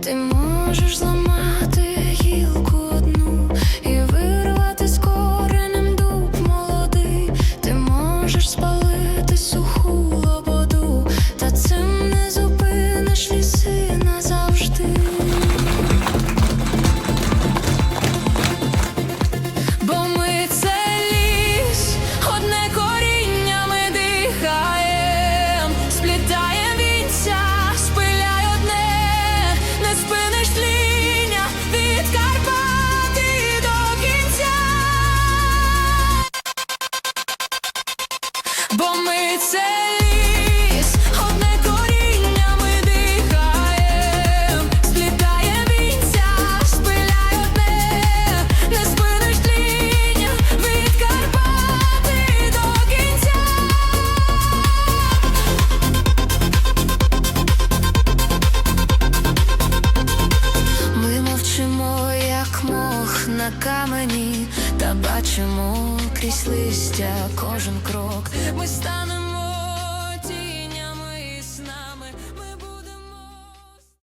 Ти можеш зламати Бо ми це ліс, одне коріння ми дихаєм, вінця, спиляй одне, не спиниш тління від до кінця. Ми мовчимо, як мох на камені, та бачимо крізь листя кожен крок. Ми станемо.